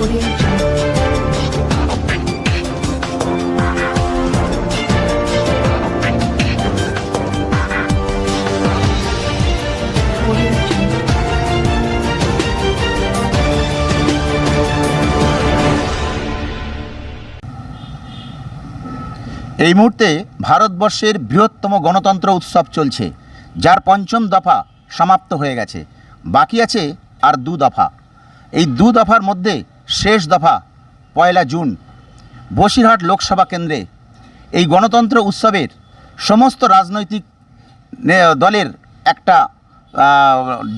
এই মুহূর্তে ভারতবর্ষের বৃহত্তম গণতন্ত্র উৎসব চলছে, যার পঞ্চম দফা সমাপ্ত হয়ে গেছে। বাকি আছে আর দু দফা। এই দু দফার মধ্যে শেষ দফা, পয়লা জুন। বসিরহাট লোকসভা কেন্দ্রে এই গণতন্ত্র উৎসবের সমস্ত রাজনৈতিক দলের একটা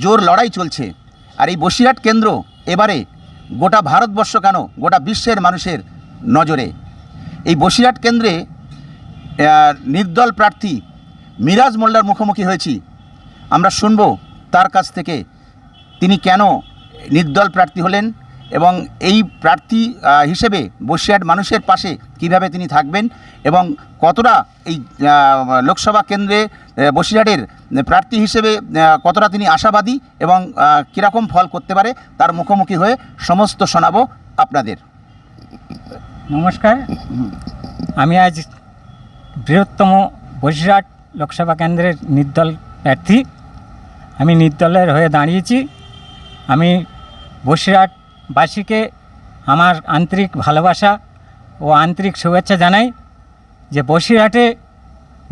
জোর লড়াই চলছে। আর এই বসিরহাট কেন্দ্র এবারে গোটা ভারতবর্ষ কেন, গোটা বিশ্বের মানুষের নজরে? এই বসিরহাট কেন্দ্রে নির্দল প্রার্থী মিরাজ মোল্লার মুখোমুখি হয়েছি। আমরা শুনব তার কাছ থেকে তিনি কেন নির্দল প্রার্থী হলেন এবং এই প্রার্থী হিসেবে বসিরহাট মানুষের পাশে কীভাবে তিনি থাকবেন এবং কতটা এই লোকসভা কেন্দ্রে বসিরহাটের প্রার্থী হিসেবে কতটা তিনি আশাবাদী এবং কীরকম ফল করতে পারে তার মুখোমুখি হয়ে সমস্ত শোনাবো আপনাদের। নমস্কার। আমি আজ বৃহত্তম বসিরহাট লোকসভা কেন্দ্রের নির্দল প্রার্থী। আমি নির্দলের হয়ে দাঁড়িয়েছি। আমি বসিরহাটবাসীকে আমার আন্তরিক ভালোবাসা ও আন্তরিক শুভেচ্ছা জানাই যে বসিরহাটে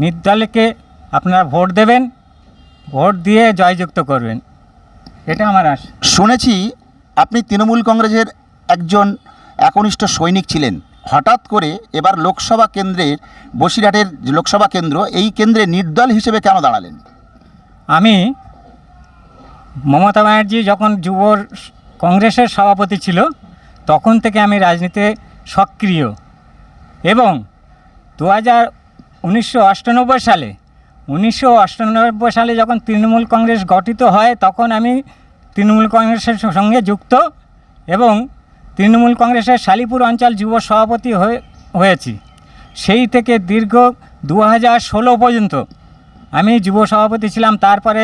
নির্দলকে আপনারা ভোট দেবেন ভোট দিয়ে জয়যুক্ত করবেন। এটা আমার আশা। শুনেছি আপনি তৃণমূল কংগ্রেসের একজন একনিষ্ঠ সৈনিক ছিলেন। হঠাৎ করে এবার লোকসভা কেন্দ্রের বসিরহাটের লোকসভা কেন্দ্র এই কেন্দ্রে নির্দল হিসেবে কেন দাঁড়ালেন? আমি মমতা ব্যানার্জি যখন যুব কংগ্রেসের সভাপতি ছিল, তখন থেকে আমি রাজনীতিতে সক্রিয়। এবং দু হাজার উনিশশো সালে, উনিশশো আটানব্বই সালে যখন তৃণমূল কংগ্রেস গঠিত হয়, তখন আমি তৃণমূল কংগ্রেসের সঙ্গে যুক্ত এবং তৃণমূল কংগ্রেসের শালিপুর অঞ্চল যুব সভাপতি হয়ে, হয়েছি। সেই থেকে দীর্ঘ দু হাজার ষোলো পর্যন্ত আমি যুব সভাপতি ছিলাম। তারপরে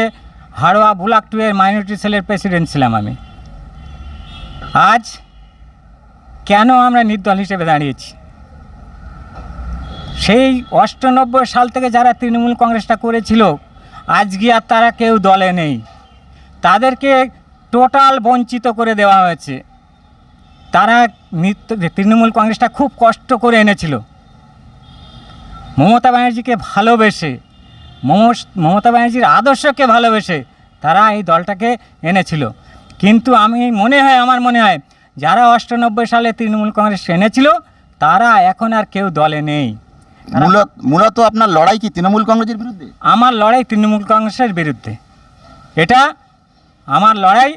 হাড়োয়া বুলাক টু এর মাইনরিটি সেলের প্রেসিডেন্ট ছিলাম আমি। আজ কেন আমরা নির্দল হিসেবে দাঁড়িয়েছি? সেই অষ্টানব্বই সাল থেকে যারা তৃণমূল কংগ্রেসটা করেছিল আজকে আর তারা কেউ দলে নেই। তাদেরকে টোটাল বঞ্চিত করে দেওয়া হয়েছে। তারা তৃণমূল কংগ্রেসটা খুব কষ্ট করে এনেছিল। মমতা ব্যানার্জিকে ভালোবেসে মমতা ব্যানার্জির আদর্শকে ভালোবেসে তারা এই দলটাকে এনেছিল। কিন্তু আমি মনে হয় আমার মনে হয় যারা অষ্টানব্বই সালে তৃণমূল কংগ্রেস এনেছিল তারা এখন আর কেউ দলে নেই। মূলত মূলত আপনার লড়াই কি তৃণমূল কংগ্রেসের বিরুদ্ধে? আমার লড়াই তৃণমূল কংগ্রেসের বিরুদ্ধে। এটা আমার লড়াই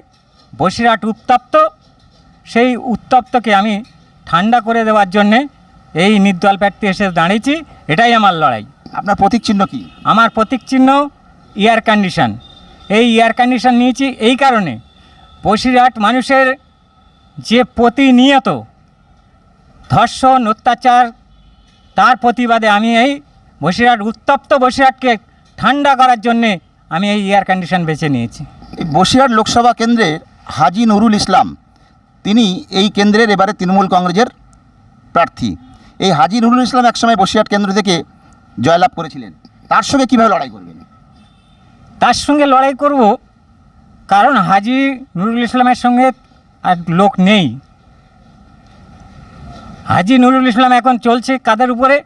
বসিরহাট উত্তপ্ত সেই উত্তপ্তকে আমি ঠান্ডা করে দেওয়ার জন্যে এই নির্দল প্রার্থী এসে দাঁড়িয়েছি এটাই আমার লড়াই। আপনার প্রতীক চিহ্ন কি? আমার প্রতীক চিহ্ন এয়ার কন্ডিশন এই এয়ার কন্ডিশন নিয়েছি এই কারণে বসিরহাট মানুষের যে প্রতিনিয়ত ধর্ষণ অত্যাচার তার প্রতিবাদে আমি এই বসিরহাট উত্তপ্ত বসিরহাটকে ঠান্ডা করার জন্যে আমি এই এয়ার কন্ডিশন বেছে নিয়েছি। এই বসিরহাট লোকসভা কেন্দ্রের হাজি নুরুল ইসলাম তিনি এই কেন্দ্রের এবারে তৃণমূল কংগ্রেসের প্রার্থী। এই হাজি নুরুল ইসলাম একসময় বসিরহাট কেন্দ্র থেকে জয়লাভ করেছিলেন। তার সঙ্গে কীভাবে লড়াই করবেন? তার সঙ্গে লড়াই করব কারণ হাজি নুরুল ইসলামের সঙ্গে আর লোক নেই। হাজি নুরুল ইসলাম এখন চলছে কাদের উপরে?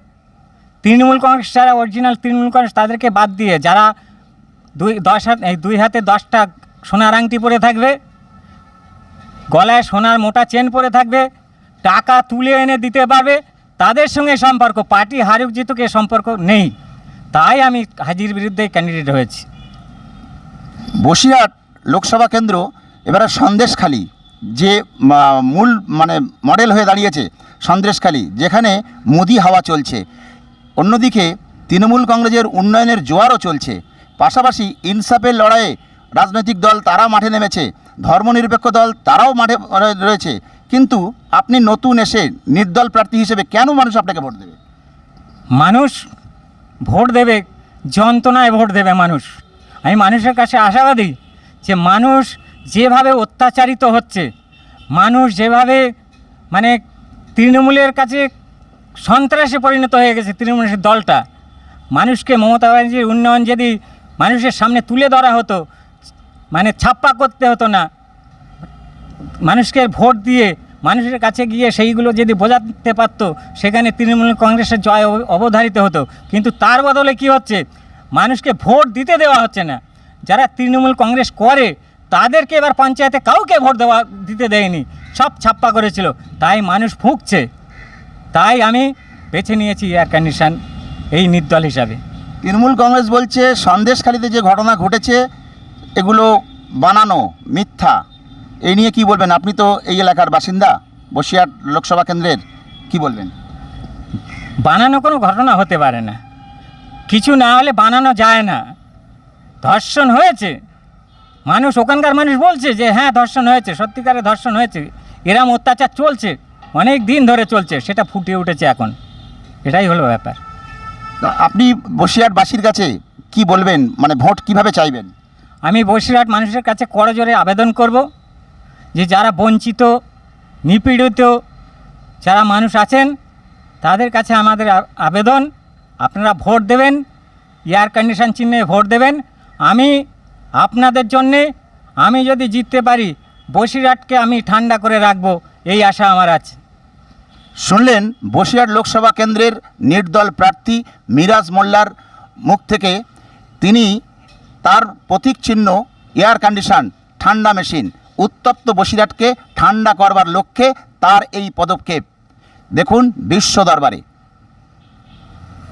তৃণমূল কংগ্রেস যারা অরিজিনাল তৃণমূল কংগ্রেস তাদেরকে বাদ দিয়ে যারা দুই দশ হাত দুই হাতে দশটা সোনার আংটি পরে থাকবে, গলায় সোনার মোটা চেন পরে থাকবে, টাকা তুলে এনে দিতে পারবে, তাদের সঙ্গে সম্পর্ক। পার্টি হারুক জিতুক এ সম্পর্ক নেই। তাই আমি হাজির বিরুদ্ধে ক্যান্ডিডেট হয়েছি। বসিরহাট লোকসভা কেন্দ্র, এবারে সন্দেশখালি, যে মূল মানে মডেল হয়ে দাঁড়িয়েছে সন্দেশখালি, যেখানে মোদি হাওয়া চলছে। অন্যদিকে তৃণমূল কংগ্রেসের উন্নয়নের জোয়ারও চলছে। পাশাপাশি ইনসাফের লড়াইয়ে রাজনৈতিক দল তারা মাঠে নেমেছে, ধর্মনিরপেক্ষ দল তারাও মাঠে রয়েছে। কিন্তু আপনি নতুন এসে নির্দল প্রার্থী হিসেবে কেন মানুষ আপনাকে ভোট দেবে? মানুষ ভোট দেবে, যন্ত্রণায় ভোট দেবে মানুষ। আমি মানুষের কাছে আশাবাদী যে মানুষ যেভাবে অত্যাচারিত হচ্ছে, মানুষ যেভাবে মানে তৃণমূলের কাছে সন্ত্রাসে পরিণত হয়ে গেছে তৃণমূলের দলটা, মানুষকে মমতা ব্যানার্জির উন্নয়ন যদি মানুষের সামনে তুলে ধরা হতো মানে ছাপ্পা করতে হতো না, মানুষকে ভোট দিয়ে মানুষের কাছে গিয়ে সেইগুলো যদি বোঝাতে পারতো, সেখানে তৃণমূল কংগ্রেসের জয় অব- অবধারিত হতো। কিন্তু তার বদলে কি হচ্ছে? মানুষকে ভোট দিতে দেওয়া হচ্ছে না। যারা তৃণমূল কংগ্রেস করে তাদেরকে এবার পঞ্চায়েতে কাউকে ভোট দেওয়া দিতে দেয়নি। সব ছাপ্পা করেছিল। তাই মানুষ ফুঁকছে তাই আমি বেছে নিয়েছি এয়ার কন্ডিশন এই নির্দল হিসাবে। তৃণমূল কংগ্রেস বলছে সন্দেশখালিতে যে ঘটনা ঘটেছে এগুলো বানানো মিথ্যা। এই নিয়ে কি বলবেন? আপনি তো এই এলাকার বাসিন্দা। বসিরহাট লোকসভা কেন্দ্রের কি বলবেন? বানানো কোনো ঘটনা হতে পারে না। কিছু না হলে বানানো যায় না। ধর্ষণ হয়েছে। মানুষ ওখানকার মানুষ বলছে যে হ্যাঁ ধর্ষণ হয়েছে সত্যিকারে ধর্ষণ হয়েছে। এরম অত্যাচার চলছে অনেক দিন ধরে চলছে সেটা ফুটে উঠেছে এখন। এটাই হলো ব্যাপার। তো আপনি বসিরহাটবাসীর কাছে কি বলবেন? মানে ভোট কীভাবে চাইবেন? আমি বসিরহাট মানুষের কাছে করজোরে আবেদন করব যে যারা বঞ্চিত নিপীড়িত যারা মানুষ আছেন তাদের কাছে আমাদের আবেদন। আপনারা ভোট দেবেন এয়ার কন্ডিশন চিহ্নে ভোট দেবেন আমি আপনাদের জন্যে, আমি যদি জিততে পারি, বসিরহাটকে আমি ঠান্ডা করে রাখব, এই আশা আমার আছে। শুনলেন বসিরহাট লোকসভা কেন্দ্রের নির্দল প্রার্থী মিরাজ মোল্লার মুখ থেকে। তিনি তার প্রতীক চিহ্ন, এয়ার কন্ডিশন, ঠান্ডা মেশিন, উত্তপ্ত বসিরহাটকে ঠান্ডা করবার লক্ষ্যে তার এই পদক্ষেপ। দেখুন বিশ্ব দরবারে।